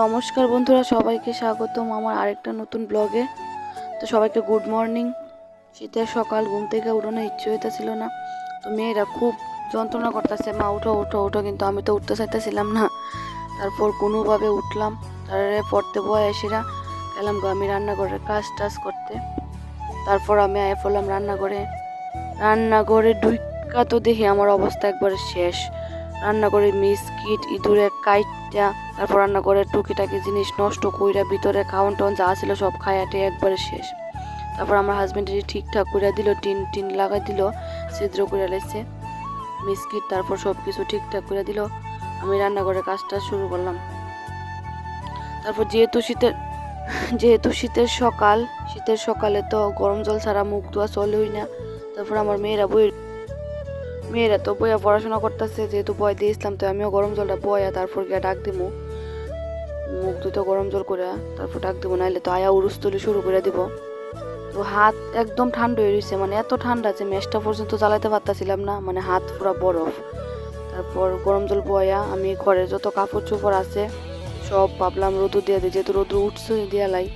নমস্কার বন্ধুরা, সবাইকে স্বাগতম আমার আরেকটা নতুন ব্লগে। তো সবাইকে গুড মর্নিং শীতের সকাল, ঘুম থেকে উঠোনো ইচ্ছে হইতেছিল না। তো মেয়েরা খুব যন্ত্রণা করতেছে, মা, উঠো উঠো উঠো, কিন্তু আমি তো উঠতে চাইতেছিলাম না। তারপর কোনোভাবে উঠলাম তারপরে পড়তে বয় এসেরা গেলাম আমি রান্না করে কাজ টাজ করতে। তারপর আমি আয় পড়লাম রান্নাঘরে। রান্নাঘরে রান্না ঢুকা তো দেখি আমার অবস্থা একবারে শেষ। রান্না করে মিসকিট ইঁদুরের কাইটটা তারপর রান্না করে টুকিটাকি জিনিস নষ্ট কইরা ভিতরে খাওয়ান টাউন যা ছিল সব খায়াটে একবারে শেষ। তারপর আমার হাজবেন্ডের ঠিকঠাক করে দিল, টিন টিন লাগাই দিল, ছিদ্র করে লেছে মিসকিট তারপর সব কিছু ঠিকঠাক করে দিল। আমি রান্না করে কাজটা শুরু করলাম। তারপর যেহেতু শীতের যেহেতু শীতের সকাল, শীতের সকালে তো গরম জল ছাড়া মুখ ধোয়া চলেই না। তারপর আমার মেয়েরা বই, মেয়েরা তো বইয়া পড়াশোনা করতেছে, যেহেতু বয় দিয়ে ইসলাম তো আমিও গরম জলটা বয়া তারপর গিয়ে ডাক দিমু। মুখ দুটো গরম জল করে তারপর ডাক দিব, নাইলে তো আয়া উরুস তুলি শুরু করে দিব। তো হাত একদম ঠান্ডা হয়ে রয়েছে মানে এত ঠান্ডা যে ম্যাচটা পর্যন্ত চালাতে পারতাছিলাম না মানে হাত পুরা বরফ। তারপর গরম জল বয়া, আমি ঘরে যত কাপড় চোপড় আছে, সব ভাবলাম রোদু দিয়ে দিই, যেহেতু রোদ্র উঠছে দিয়া লাই।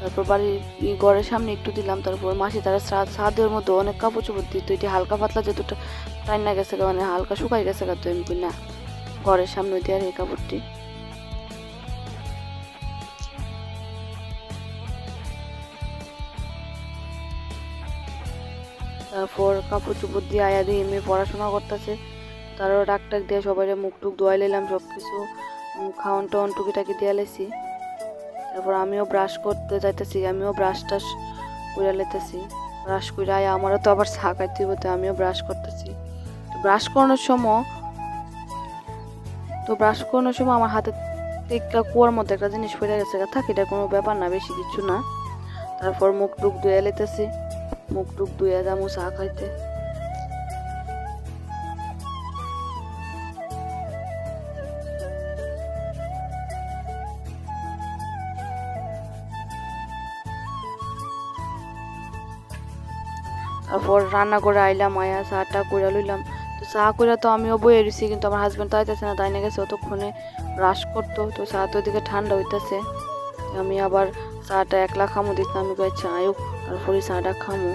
তারপর বাড়ির ঘরের সামনে একটু দিলাম, তারপর মাসি তারা ছাদের মধ্যে অনেক কাপড় চোপড় দিত এটি হালকা পাতলা যেহেতু টাইম না গেছে মানে হালকা শুকাই গেছে তো এমনি না। ঘরের সামনে দিয়ে আর এই কাপড়টি। তারপর কাপড় চোপড় দিয়ে আয়া দিয়ে এমনি পড়াশোনা করতেছে। তারও ডাক টাক দিয়ে সবাই মুখ টুক ধোয়াই নিলাম সব কিছু খাওয়ান টাওয়ান টুকিটাকি দিয়ে লেছি তারপর আমিও ব্রাশ করতে যাইতেছি, আমিও ব্রাশ টাশ করে লেতেছি ব্রাশ করে আয় আমারও তো আবার চা খাইতে হইব, তো আমিও ব্রাশ করতেছি। ব্রাশ করানোর সময়, তো ব্রাশ করানোর সময় আমার হাতে টিকা কুয়ার মধ্যে একটা জিনিস পড়ে গেছে থাক, এটা কোনো ব্যাপার না, বেশি কিছু না। তারপর মুখ টুক ধুয়ে লেতেছি মুখ টুক ধুয়ে যাব চা খাইতে। তারপর রান্না করে আইলাম, আয়া চাটা করে লইলাম। তো চা করে তো আমিও বয়ে রয়েছি কিন্তু আমার হাজব্যান্ড তো আইতেছে না, তাই না গেছে, অতক্ষণে ব্রাশ করতো। তো চা তো ওদিকে ঠান্ডা হইতেছে। আমি আবার চাটা একলা খামো দিতাম আমি কয়েছি আয়ুক তারপরে চাটা খামো।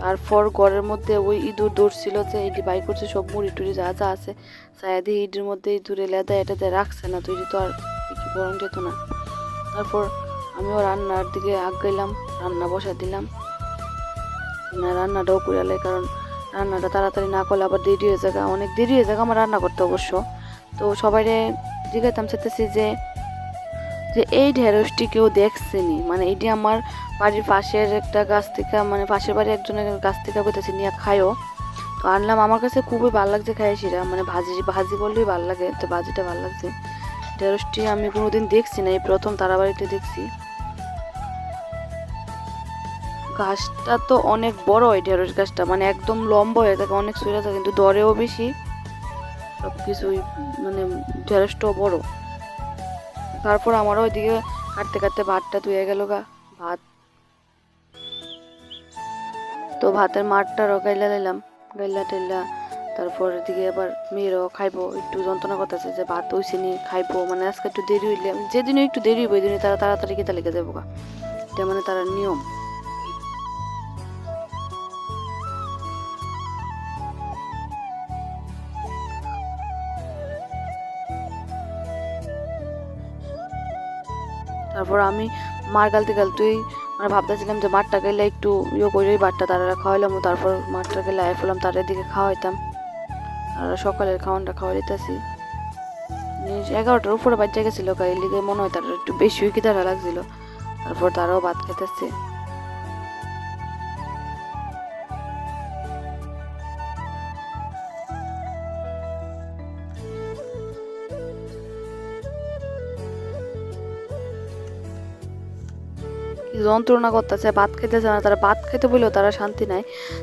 তারপর ঘরের মধ্যে ওই ইঁদুর দৌড়ছিল যে এটি বাই করছে সব মুড়ি টুড়ি যা যা আছে সায়াদি ইঁদুর মধ্যে ইঁদুরে লেদা এটাতে রাখছে না তো এটি তো আর কিছু গরম যেত না। তারপর আমিও রান্নার দিকে আগ গেলাম, রান্না বসা দিলাম। রান্নাটাও করে কারণ রান্নাটা তাড়াতাড়ি না করলে আবার দেরি হয়ে যাবে। অনেক দেরি হয়ে যাবে আমার রান্না করতে অবশ্য। তো সবাই জিজ্ঞাসাম চাইতেছি যে যে এই ঢেঁড়সটি কেউ দেখছেনি। মানে এটি আমার বাড়ির পাশের একটা গাছ থেকে মানে পাশের বাড়ির একজনের গাছ থেকে বলতেছি নিয়ে খায়ও। তো আনলাম, আমার কাছে খুবই ভালো লাগছে খাই সেটা। মানে ভাজি ভাজি করলেই ভালো লাগে, তো ভাজিটা ভালো লাগছে। ঢেঁড়সটি আমি কোনোদিন দেখছি না, এই প্রথম তারা বাড়িতে দেখছি। গাছটা তো অনেক বড় হয় ঢেঁড়স গাছটা মানে একদম লম্বা হয়ে থাকে, অনেক সুবিধা থাকে, কিন্তু দরেও বেশি। সব কিছুই মানে ঢেঁড়সটাও বড়। তারপর আমারও ওইদিকে কাটতে কাটতে ভাতটা ধুয়ে গেল গা, ভাত। তো ভাতের মাঠটারও গাইলা লাইলাম, গাইলা টাইলা। তারপর এদিকে আবার মেয়েরও খাইবো, একটু যন্ত্রণা করতেছে যে ভাত হইছে নি, খাইবো। মানে আজকে একটু দেরি হইলে যেদিনও একটু দেরি হইব, ওই দিনই তারা তাড়াতাড়ি খেতে লেগে যাব গা। এটা মানে তারা নিয়ম। তারপর আমি মার গালতে গালতেই মানে ভাবতেছিলাম যে মারটা গেলে একটু ইয়ে করে বাটটা তারা খাওয়াইলাম, তারপর মারটা গেলে আয় ফেলাম তাদের দিকে খাওয়াইতাম। আর সকালের খাওয়ানটা খাওয়া দিতেছি। এগারোটার উপরে বাচ্চা গেছিল এই লিগে মনে হয় তার একটু বেশি কি তারা লাগছিল। তারপর তারাও ভাত খেতেছে। যন্ত্রণা করতেছে, ভাত খেতেছে না, তারা ভাত খেতে বললেও তারা শান্তি নাই।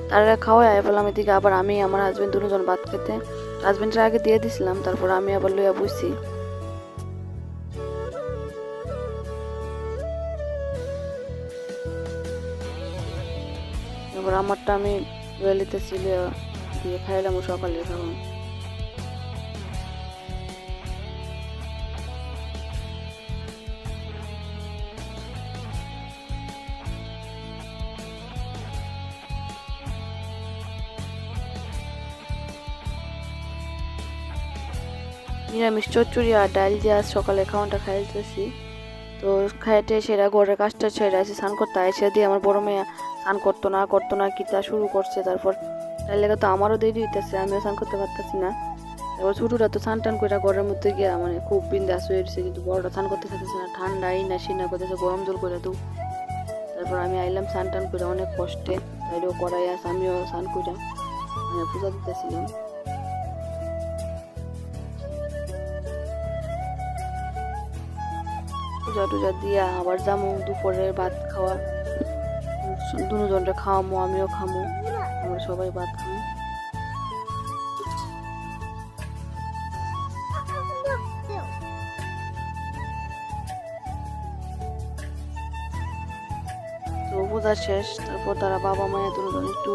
তারা খাওয়াই আয় বললাম এদিকে আবার আমি, আমার হাজবেন্ড দুজন ভাত খেতে হাজবেন্ডের আগে দিয়ে দিছিলাম, তারপর আমি আবার লইয়া বুঝছি আমারটা আমি লইয়া ছিল দিয়ে খাইলাম সকালে খাওয়া। নিরামিষ চচ্চড়ি আর ডাল দিয়ে আজ সকালে খাওয়ানটা খাইতেছি। তো খাইতে সেরা ঘরের কাজটা ছেড়ে আছে, স্নান করতে এসে দিয়ে আমার বড় মেয়ে স্নান করতো না করতো না কি তা শুরু করছে তারপর। তাই লেগে তো আমারও দেরি হইতেছে, আমিও স্নান করতে পারতেছি না। তারপর ছোটটা তো স্নান টান করে ঘরের মধ্যে গিয়া মানে খুব বিন্দাস হয়ে উঠছে, কিন্তু বড়টা স্নান করতে থাকতেছে না, ঠান্ডাই না, সিনা করতেছে, গরম জল করে দু। তারপর আমি আইলাম স্নান টান করে অনেক কষ্টে, তাইলেও করাই আছে আমিও স্নান করে মানে পূজা দিতেছিলাম। পূজা টুজা দিয়া আবার যামু, দুপুরের ভাত খাওয়া। দুজনটা খাওয়ামো, আমিও খামো, আমরা সবাই ভাত খামো। পূজা শেষ, তারপর তারা বাবা মায়া দুজন একটু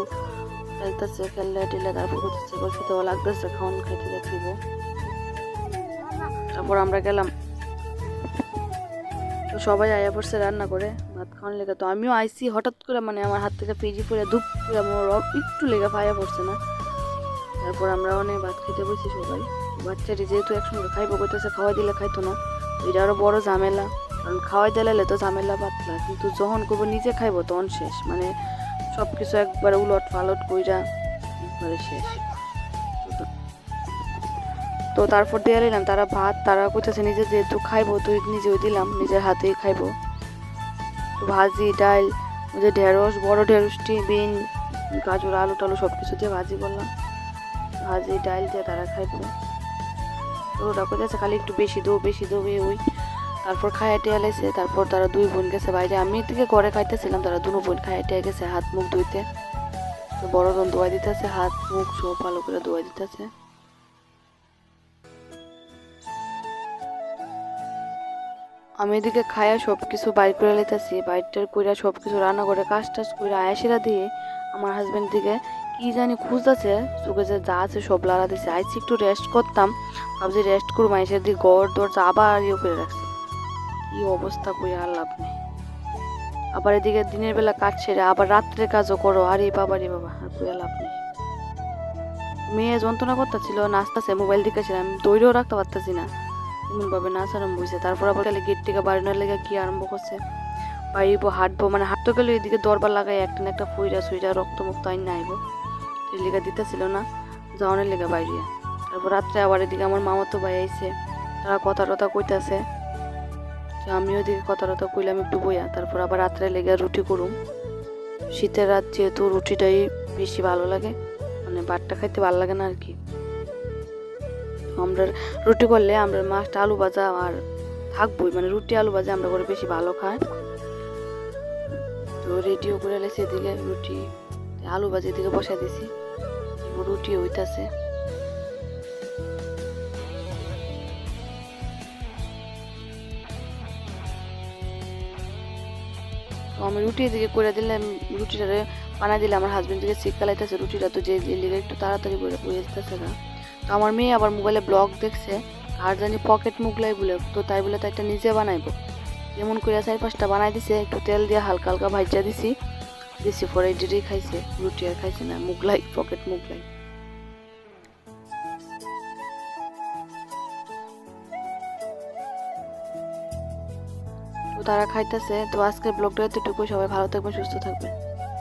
খেলতেছে, খেললে টেলে তারপর করতেছে তো লাগতেছে, খাওয়ান খাইতে দেখিব তারপর আমরা গেলাম তো সবাই আয়া পড়ছে রান্না করে, ভাত খাওয়ান লেগে। তো আমিও আইসি হঠাৎ করে মানে আমার হাত থেকে পেজি পড়ে ধূপ করে আমার একটু লেগে ফায়া পড়ছে না। তারপর আমরা অনেক ভাত খেতে বসি সবাই। বাচ্চাটি যেহেতু একসঙ্গে খাইবো করতেছে খাওয়াই দিলে খাইতো না। এটা আরও বড় ঝামেলা। কারণ খাওয়াই দিলে তো ঝামেলা পাতলা। কিন্তু যখন করব নিজে খাইবো তখন শেষ। মানে সব কিছু একবারে উলট পালট কইরা একবারে শেষ। তো তারপর দিয়ে নিলাম তারা ভাত, তারা কোথাছে নিজে যেহেতু খাইবো, তো নিজেও দিলাম, নিজের হাতেই খাইবো। ভাজি, ডাল যে ঢেঁড়স, বড় ঢেঁড়সটি বিন, গাজর, আলু টালু সব কিছু দিয়ে ভাজি করলাম। ভাজি, ডাল দিয়ে তারা খাইবো। তো ওরা কোথাছে খালি একটু বেশি দেবো বেশি এই ওই। তারপর খাইয়া টিয়া লাইছে, তারপর তারা দুই বোন গেছে বাইরে। আমি থেকে ঘরে খাইতেছিলাম, তারা দুনো বোন খাইয়া টিয়া গেছে, হাত মুখ ধুইতে। তো বড় বোন ধোয়া দিতেছে, হাত, মুখ সব ভালো করে ধোয়া দিতেছে। আমি এদিকে খায়া সব কিছু বাইর করে লেতেছি বাইরটার কইরা সব কিছু রান্না করে কাজ টাজ করে আয়াসিরা দিয়ে আমার হাজব্যান্ড দিকে কি জানি খুঁজতেছে, চোখে যে যা আছে সব লাড়া দিছে। আইসি একটু রেস্ট করতাম, ভাবছি রেস্ট করব আইসের দিকে গড় দরজা আবার ইয়ে করে রাখছে। কি অবস্থা কই আর লাভ নেই। আবার এদিকে দিনের বেলা কাজ ছেড়ে আবার রাত্রে কাজও করো, আরে বাবা রে বাবা, আর কই লাভ নেই। মেয়ে যন্ত্রণা করতেছিল, নাচতেছে মোবাইল দিকে আমি দৌড়েও রাখতে পারতেছি না। এমন ভাবে নাচ আরম্ভ হয়েছে তারপর আবার গেলে গেট থেকে বাড়ানোর লেগে কি আরম্ভ করছে? বাড়িবো হাঁটবো মানে হাঁটতে গেলে এদিকে দরবার লাগাই, একটা না একটা ফুইরা সুইরা রক্ত মুক্ত আইন না আইবো। এই লেগে দিতেছিল না, যাওয়ানোর লেগে বাইরে। তারপর রাত্রে আবার এদিকে আমার মামা তো ভাই আইছে, তারা কথা টথা কইতাছে। তো আমিও ওদিকে কথা টথা কইলাম একটু বইয়া, তারপর আবার রাত্রে লেগে রুটি করুম। শীতের রাত যেহেতু রুটিটাই বেশি ভালো লাগে মানে ভাতটা খাইতে ভালো লাগে না আর কি। আমরা রুটি করলে আমরা মাছটা আলু ভাজা আর থাকবোই। মানে রুটি, আলু ভাজা আমরা করে বেশি ভালো খাই। তো রেডিও করে লেছে দিলে রুটি, আলু ভাজি দিকে বসা দিছি। রুটি হইতাছে। আমি রুটি এদিকে করে দিলাম রুটিটা বানা দিলে আমার হাজবেন্ড দিকে শিখ কালাইতেছে রুটিটা তো যে লিগে একটু তাড়াতাড়ি করে যেতেছে না। তো আমার মেয়ে আবার মোবাইলে ব্লগ দেখছে, আর জানি পকেট মুগলাই বলে, তো তাই বলে তো একটা নিজে বানাইবো। যেমন করে চার পাঁচটা বানাই দিছে, একটু তেল দিয়ে হালকা হালকা ভাজা দিছি দিছি পরে এটিরই খাইছে, রুটি আর খাইছে না, মুগলাই, পকেট মুগলাই। তারা খাইতেছে, তো আজকের ব্লগটা এতটুকু সবাই ভালো থাকবেন, সুস্থ থাকবেন।